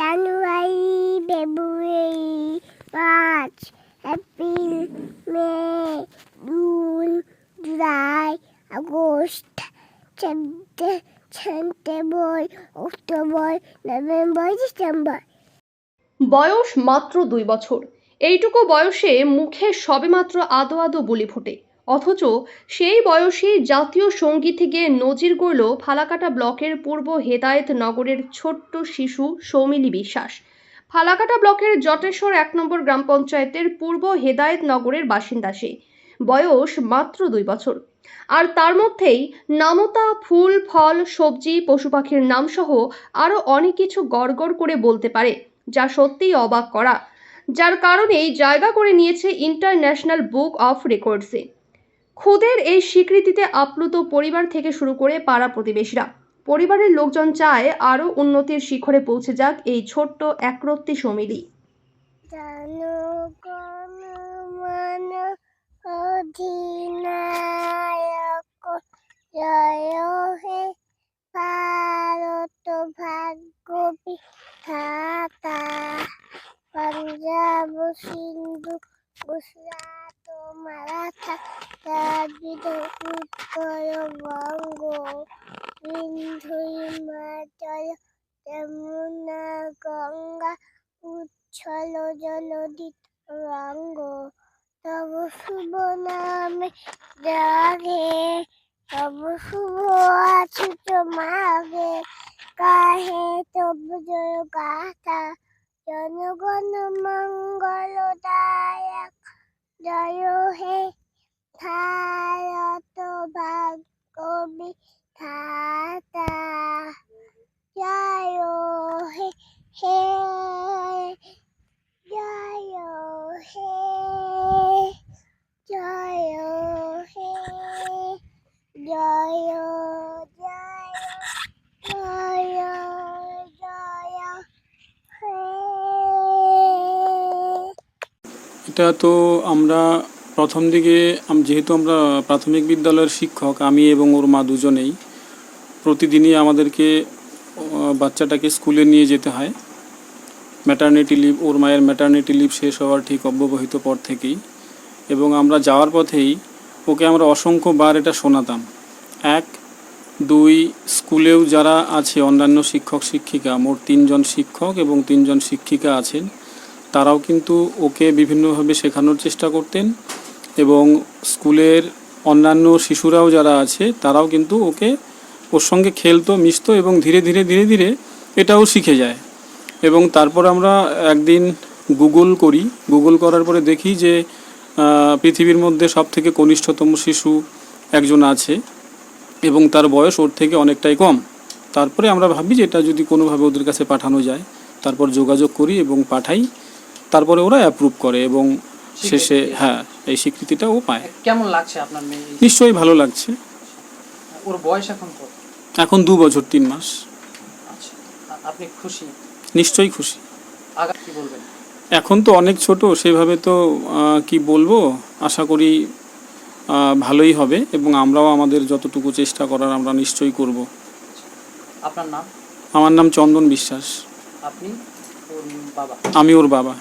January, February, March, April, May, June, July, August September, October, November, December. বয়স মাত্র দুই বছর। এইটুকু বয়সে মুখে সবেমাত্র আদো আদো বলি ফোটে। অথচ সেই বয়সে জাতীয় সংগীত থেকে নজির গড়ল ফালাকাটা ব্লকের পূর্ব হেদায়েত নগরের ছোট্ট শিশু সৌমিলি বিশ্বাস। ফালাকাটা ব্লকের জটেশ্বর এক নম্বর গ্রাম পঞ্চায়েতের পূর্ব হেদায়েত নগরের বাসিন্দা সে। বয়স মাত্র দুই বছর। আর তার মধ্যেই নামতা, ফুল, ফল, সবজি, পশু পাখির নামসহ আরও অনেক কিছু গড়গড় করে বলতে পারে, যা সত্যিই অবাক করা। যার কারণেই জায়গা করে নিয়েছে ইন্টারন্যাশনাল বুক অফ রেকর্ডসে। খুদের এই স্বীকৃতিতে আপ্লুত পরিবার থেকে শুরু করে পাড়া প্রতিবেশীরা। পরিবারের লোকজন চায় আরও উন্নতির শিখরে পৌঁছে যাক এই ছোট্ট একরত্তি সমিলি অধিনায়ক হে ভাগ্য পাঞ্জাব, সিন্ধু, গুজরাট। উত্তর বঙ্গ সিন্ধু হিমাচল যমুনা গঙ্গা উচ্ছল রঙ্গ তব শুভ নামে জাগে, তব শুভ আছুত মাগে কাহে তব জয় জনগণ মঙ্গল দায়ক জয় হে ভারত ভাগ্য বিধাতা জয় হে হে জয় হে জয় হে জয় জয় জয় জয় হে এটা তো আমরা প্রথম দিকে যেহেতু আমরা প্রাথমিক বিদ্যালয়ের শিক্ষক, আমি এবং ওর মা দুজনেই প্রতিদিনই আমাদেরকে বাচ্চাটাকে স্কুলে নিয়ে যেতে হয়। ম্যাটার্নিটি লিভ ওর মায়ের ম্যাটার্নিটি লিভ শেষ হওয়ার ঠিক অব্যবহিত পর থেকেই। এবং আমরা যাওয়ার পথেই ওকে আমরা অসংখ্যবার এটা শোনাতাম। এক, দুই, স্কুলেও যারা আছে অন্যান্য শিক্ষক শিক্ষিকা মোট তিনজন শিক্ষক এবং তিনজন শিক্ষিকা আছেন। তারাও কিন্তু ওকে বিভিন্নভাবে শেখানোর চেষ্টা করতেন এবং স্কুলের অন্যান্য শিশুরাও যারা আছে, তারাও কিন্তু ওকে ওর সঙ্গে খেলতো, মিশতো এবং ধীরে ধীরে ধীরে ধীরে এটাও শিখে যায়। এবং তারপর আমরা একদিন গুগল করি। গুগল করার পরে দেখি যে পৃথিবীর মধ্যে সব থেকে কনিষ্ঠতম শিশু একজন আছে এবং তার বয়স ওর থেকে অনেকটাই কম। তারপরে আমরা ভাবি যে এটা যদি কোনোভাবে ওদের কাছে পাঠানো যায়, তারপর যোগাযোগ করি এবং পাঠাই। তারপরে ওরা অ্যাপ্রুভ করে এবং শেষে হ্যাঁ এই স্বীকৃতিটা ও পায়। কেমন লাগছে আপনার মেয়ে? নিশ্চয়ই ভালো লাগছে। ওর বয়স এখন কত? এখন দু বছর তিন মাস। আচ্ছা আপনি খুশি? নিশ্চয়ই খুশি। আগা কি বলবেন? এখন তো অনেক ছোট সেভাবে তো কি বলব? আশা করি ভালোই হবে এবং আমরাও আমাদের যতটুকু চেষ্টা করার আমরা নিশ্চয়ই করব। আপনার নাম? আমার নাম চন্দন বিশ্বাস। আপনি? ওর বাবা? আমি ওর বাবা।